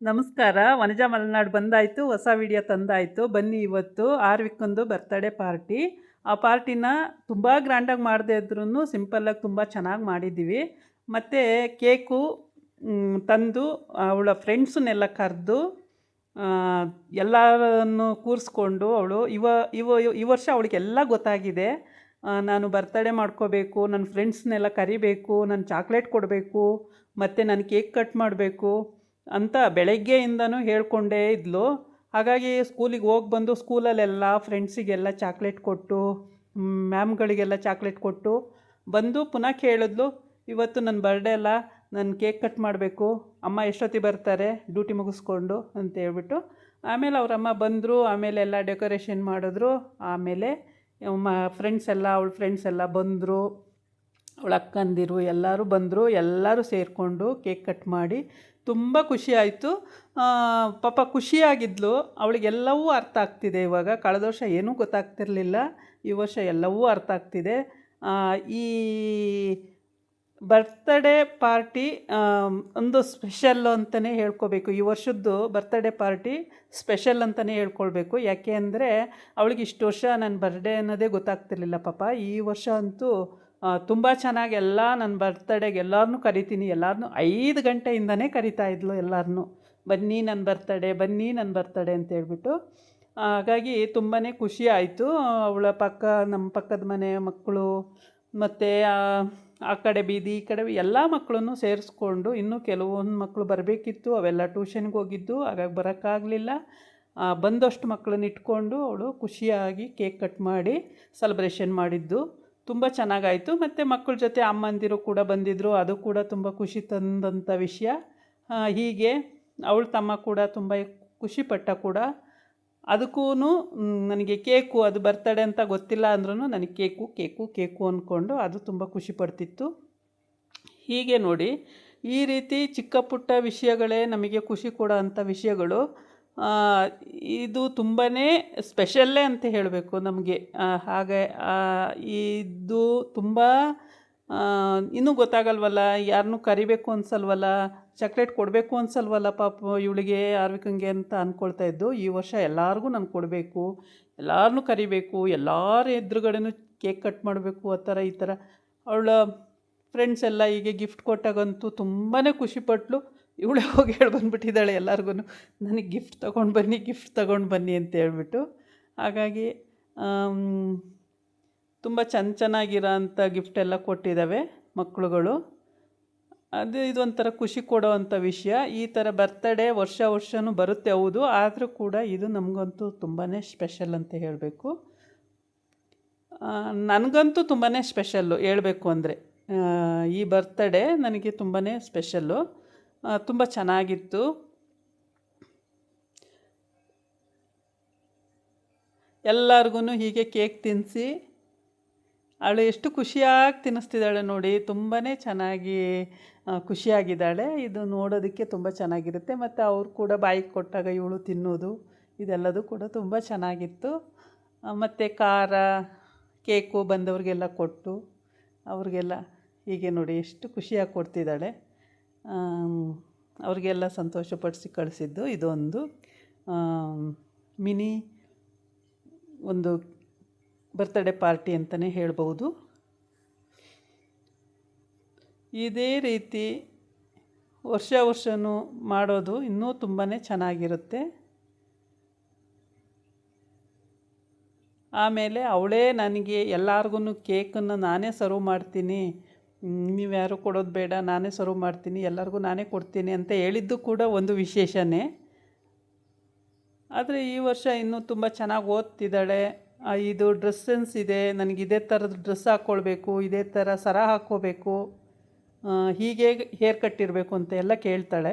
ನಮಸ್ಕಾರ. ವನಜ ಮಲೆನಾಡು ಬಂದಾಯಿತು, ಹೊಸ ವಿಡಿಯೋ ತಂದಾಯಿತು. ಬನ್ನಿ ಇವತ್ತು. ಆರ್ವಿಕ್ಕೊಂದು ಬರ್ತಡೇ ಪಾರ್ಟಿ ಆ ಪಾರ್ಟಿನ ತುಂಬ ಗ್ರ್ಯಾಂಡಾಗಿ ಮಾಡದೇ ಇದ್ರೂ ಸಿಂಪಲ್ಲಾಗಿ ತುಂಬ ಚೆನ್ನಾಗಿ ಮಾಡಿದ್ದೀವಿ ಮತ್ತು ಕೇಕು ತಂದು ಅವಳ ಫ್ರೆಂಡ್ಸನ್ನೆಲ್ಲ ಕರೆದು ಎಲ್ಲರನ್ನು ಕೂರಿಸ್ಕೊಂಡು ಅವಳು. ಇವ ಇವ, ಈ ವರ್ಷ ಅವಳಿಗೆಲ್ಲ ಗೊತ್ತಾಗಿದೆ. ನಾನು ಬರ್ತಡೇ ಮಾಡ್ಕೋಬೇಕು ನನ್ನ ಫ್ರೆಂಡ್ಸ್ನೆಲ್ಲ ಕರಿಬೇಕು, ನಾನು ಚಾಕ್ಲೇಟ್ ಕೊಡಬೇಕು, ಮತ್ತು ನಾನು ಕೇಕ್ ಕಟ್ ಮಾಡಬೇಕು. ಅಂತ ಬೆಳಗ್ಗೆಯಿಂದನೂ ಹೇಳ್ಕೊಂಡೇ ಇದ್ಲು. ಹಾಗಾಗಿ ಸ್ಕೂಲಿಗೆ ಹೋಗಿ ಬಂದು ಸ್ಕೂಲಲ್ಲೆಲ್ಲ ಫ್ರೆಂಡ್ಸಿಗೆಲ್ಲ ಚಾಕ್ಲೇಟ್ ಕೊಟ್ಟು ಮ್ಯಾಮ್ಗಳಿಗೆಲ್ಲ ಚಾಕ್ಲೇಟ್ ಕೊಟ್ಟು ಬಂದು ಪುನಃ ಕೇಳಿದ್ಲು, ಇವತ್ತು ನನ್ನ ಬರ್ಡೇ ಅಲ್ಲ, ನಾನು ಕೇಕ್ ಕಟ್ ಮಾಡಬೇಕು, ಅಮ್ಮ ಎಷ್ಟೊತ್ತಿ ಬರ್ತಾರೆ, ಡ್ಯೂಟಿ ಮುಗಿಸ್ಕೊಂಡು, ಅಂತ ಹೇಳ್ಬಿಟ್ಟು ಆಮೇಲೆ ಅವರಮ್ಮ ಬಂದರು, ಆಮೇಲೆ ಎಲ್ಲ ಡೆಕೋರೇಷನ್ ಮಾಡಿದ್ರು, ಆಮೇಲೆ ಮ, ಫ್ರೆಂಡ್ಸ್ ಎಲ್ಲ, ಅವಳ ಫ್ರೆಂಡ್ಸ್ ಎಲ್ಲ ಬಂದರು, ಅವಳ ಅಕ್ಕಂದಿರು ಎಲ್ಲರೂ ಬಂದರು, ಎಲ್ಲರೂ ಸೇರಿಕೊಂಡು ಕೇಕ್ ಕಟ್ ಮಾಡಿ ತುಂಬ ಖುಷಿಯಾಯಿತು ಪಾಪ ಖುಷಿಯಾಗಿದ್ಲು. ಅವಳಿಗೆಲ್ಲವೂ ಅರ್ಥ ಆಗ್ತಿದೆ ಇವಾಗ. ಕಳೆದ ವರ್ಷ ಏನೂ ಗೊತ್ತಾಗ್ತಿರಲಿಲ್ಲ. ಈ ವರ್ಷ ಎಲ್ಲವೂ ಅರ್ಥ ಆಗ್ತಿದೆ. ಈ ಬರ್ತಡೇ ಪಾರ್ಟಿ ಒಂದು ಸ್ಪೆಷಲ್ ಅಂತಲೇ ಹೇಳ್ಕೋಬೇಕು. ಈ ವರ್ಷದ್ದು ಬರ್ತಡೇ ಪಾರ್ಟಿ ಸ್ಪೆಷಲ್ ಅಂತಲೇ ಹೇಳ್ಕೊಳ್ಬೇಕು. ಯಾಕೆ ಅಂದರೆ, ಅವಳಿಗೆ ಇಷ್ಟು ವರ್ಷ ನನ್ನ ಬರ್ಡೇ ಅನ್ನೋದೇ ಗೊತ್ತಾಗ್ತಿರ್ಲಿಲ್ಲ ಪಾಪ. ಈ ವರ್ಷ ಅಂತೂ ತುಂಬ ಚೆನ್ನಾಗಿ ಎಲ್ಲ ನನ್ನ ಬರ್ತಡೇಗೆ ಎಲ್ಲರನ್ನೂ ಕರಿತೀನಿ. ಎಲ್ಲರನ್ನೂ ಐದು ಗಂಟೆಯಿಂದನೇ ಕರಿತಾ ಇದ್ಲು ಎಲ್ಲರನ್ನೂ ಬನ್ನಿ ನನ್ನ ಬರ್ತಡೇ ಬನ್ನಿ ನನ್ನ ಬರ್ತಡೇ ಅಂತ ಹೇಳ್ಬಿಟ್ಟು. ಹಾಗಾಗಿ ತುಂಬಾ ಖುಷಿ ಆಯಿತು. ಅವಳ ಪಕ್ಕ ನಮ್ಮ ಪಕ್ಕದ ಮನೆ ಮಕ್ಕಳು ಮತ್ತು, ಆ ಕಡೆ ಬೀದಿ, ಈ ಕಡೆ ಎಲ್ಲ ಮಕ್ಕಳನ್ನು ಸೇರಿಸ್ಕೊಂಡು ಇನ್ನೂ ಕೆಲವೊಂದು ಮಕ್ಕಳು ಬರಬೇಕಿತ್ತು. ಅವೆಲ್ಲ ಟ್ಯೂಷನ್ಗೆ ಹೋಗಿದ್ದು. ಹಾಗಾಗಿ ಬರೋಕ್ಕಾಗಲಿಲ್ಲ. ಬಂದಷ್ಟು ಮಕ್ಕಳನ್ನ ಇಟ್ಕೊಂಡು ಅವಳು ಖುಷಿಯಾಗಿ ಕೇಕ್ ಕಟ್ ಮಾಡಿ ಸೆಲೆಬ್ರೇಷನ್ ಮಾಡಿದ್ದು. ತುಂಬ ಚೆನ್ನಾಗಾಯಿತು. ಮತ್ತು ಮಕ್ಕಳ ಜೊತೆ ಅಮ್ಮಂದಿರು ಕೂಡ ಬಂದಿದ್ದರು ಅದು ಕೂಡ ತುಂಬ ಖುಷಿ ತಂದಂಥ ವಿಷಯ. ಹೀಗೆ ಅವಳ ತಮ್ಮ ಕೂಡ ತುಂಬ ಖುಷಿಪಟ್ಟ ಕೂಡ. ಅದಕ್ಕೂ ನನಗೆ ಕೇಕು ಅದು ಬರ್ತಡೆ ಅಂತ ಗೊತ್ತಿಲ್ಲ ಅಂದ್ರೂ ನನಗೆ ಕೇಕು ಕೇಕು ಕೇಕು ಅಂದ್ಕೊಂಡು ಅದು ತುಂಬ ಖುಷಿ ಪಡ್ತಿತ್ತು. ಹೀಗೆ ನೋಡಿ, ಈ ರೀತಿ ಚಿಕ್ಕ ಪುಟ್ಟ ವಿಷಯಗಳೇ ನಮಗೆ ಖುಷಿ ಕೊಡೋ ಅಂಥ ವಿಷಯಗಳು ಇದು ತುಂಬಾ ಸ್ಪೆಷಲ್ಲೇ ಅಂತ ಹೇಳಬೇಕು ನಮಗೆ. ಹಾಗೆ ಇದು ತುಂಬ ಇನ್ನೂ ಗೊತ್ತಾಗಲ್ವಲ್ಲ ಯಾರನ್ನೂ ಕರಿಬೇಕು ಅನ್ಸಲ್ವಲ್ಲ, ಚಾಕ್ಲೇಟ್ ಕೊಡಬೇಕು ಅನ್ಸಲ್ವಲ್ಲ ಪಾಪ ಇವಳಿಗೆ, ಆರ್ವಿಕಂಗೆ ಅಂತ ಅಂದ್ಕೊಳ್ತಾ ಇದ್ದು, ಈ ವರ್ಷ ಎಲ್ಲರಿಗೂ ನಾನು ಕೊಡಬೇಕು ಎಲ್ಲರನ್ನೂ ಕರಿಬೇಕು, ಎಲ್ಲರ ಎದುರುಗಡೆನೂ ಕೇಕ್ ಕಟ್ ಮಾಡಬೇಕು, ಆ ಥರ ಈ ಥರ. ಅವಳ ಫ್ರೆಂಡ್ಸ್ ಎಲ್ಲ ಹೀಗೆ ಗಿಫ್ಟ್ ಕೊಟ್ಟಾಗಂತೂ ತುಂಬಾ ಖುಷಿಪಟ್ಲು. ಇವಳೇ ಹೋಗಿ ಹೇಳಿ ಬಂದುಬಿಟ್ಟಿದ್ದಾಳೆ ಎಲ್ಲರಿಗೂ ನನಗೆ ಗಿಫ್ಟ್ ತೊಗೊಂಡು ಬನ್ನಿ ಗಿಫ್ಟ್ ತೊಗೊಂಡು ಬನ್ನಿ ಅಂತ ಹೇಳ್ಬಿಟ್ಟು. ಹಾಗಾಗಿ ತುಂಬ ಚೆನ್ನ ಚೆನ್ನಾಗಿರೋ ಅಂಥ ಗಿಫ್ಟ್ ಎಲ್ಲ ಕೊಟ್ಟಿದ್ದಾವೆ ಮಕ್ಕಳುಗಳು ಅದು ಇದೊಂಥರ ಖುಷಿ ಕೊಡೋ ವಿಷಯ. ಈ ಥರ ಬರ್ತಡೇ ವರ್ಷ ವರ್ಷವೂ ಬರುತ್ತೆ ಹೌದು, ಆದರೂ ಕೂಡ ಇದು ನಮಗಂತೂ ತುಂಬಾ ಸ್ಪೆಷಲ್ ಅಂತ ಹೇಳಬೇಕು. ನನಗಂತೂ ತುಂಬಾ ಸ್ಪೆಷಲ್ಲು ಹೇಳಬೇಕು ಅಂದರೆ ಈ ಬರ್ತಡೇ ನನಗೆ ತುಂಬಾ ಸ್ಪೆಷಲ್ಲು ತುಂಬ ಚೆನ್ನಾಗಿತ್ತು. ಎಲ್ಲರಿಗೂ ಹೀಗೆ ಕೇಕ್ ತಿನ್ನಿಸಿ ಅವಳು ಎಷ್ಟು ಖುಷಿಯಾಗಿ ತಿನ್ನಿಸ್ತಿದ್ದಾಳೆ ನೋಡಿ ತುಂಬಾ ಚೆನ್ನಾಗಿ ಖುಷಿಯಾಗಿದ್ದಾಳೆ. ಇದು ನೋಡೋದಕ್ಕೆ ತುಂಬ ಚೆನ್ನಾಗಿರುತ್ತೆ. ಮತ್ತು ಅವ್ರು ಕೂಡ ಬಾಯಿಗೆ ಕೊಟ್ಟಾಗ ಇವಳು ತಿನ್ನೋದು, ಇದೆಲ್ಲದೂ ಕೂಡ ತುಂಬ ಚೆನ್ನಾಗಿತ್ತು. ಮತ್ತು ಖಾರ, ಕೇಕು ಬಂದವ್ರಿಗೆಲ್ಲ ಕೊಟ್ಟು, ಅವ್ರಿಗೆಲ್ಲ ಹೀಗೆ ನೋಡಿ ಎಷ್ಟು ಖುಷಿಯಾಗಿ ಕೊಡ್ತಿದ್ದಾಳೆ. ಅವ್ರಿಗೆಲ್ಲ ಸಂತೋಷಪಡಿಸಿ ಕಳಿಸಿದ್ದು ಇದೊಂದು ಮಿನಿ ಒಂದು ಬರ್ತ್ಡೇ ಪಾರ್ಟಿ ಅಂತಲೇ ಹೇಳ್ಬೋದು ಇದೇ ರೀತಿ ವರ್ಷ ವರ್ಷವೂ ಮಾಡೋದು ಇನ್ನೂ ತುಂಬಾ ಚೆನ್ನಾಗಿರುತ್ತೆ. ಆಮೇಲೆ ಅವಳೇ ನನಗೆ ಎಲ್ಲರಿಗೂ ಕೇಕನ್ನು ನಾನೇ ಸರ್ವ್ ಮಾಡ್ತೀನಿ. ನೀವು ಯಾರು ಕೊಡೋದು ಬೇಡ, ನಾನೇ ಸರ್ವ್ ಮಾಡ್ತೀನಿ, ಎಲ್ಲರಿಗೂ ನಾನೇ ಕೊಡ್ತೀನಿ ಅಂತ ಹೇಳಿದ್ದು ಕೂಡ ಒಂದು ವಿಶೇಷನೇ. ಆದರೆ ಈ ವರ್ಷ ಇನ್ನೂ ತುಂಬ ಚೆನ್ನಾಗಿ ಓದ್ತಿದ್ದಾಳೆ. ಇದು ಡ್ರೆಸ್ ಸೆನ್ಸ್ ಇದೆ, ನನಗೆ ಇದೇ ಥರದ ಡ್ರೆಸ್ ಹಾಕ್ಕೊಳ್ಬೇಕು ಇದೇ ಥರ ಸರ ಹಾಕ್ಕೋಬೇಕು ಹೀಗೆ ಹೇರ್ ಕಟ್ ಇರಬೇಕು ಅಂತ ಎಲ್ಲ ಕೇಳ್ತಾಳೆ.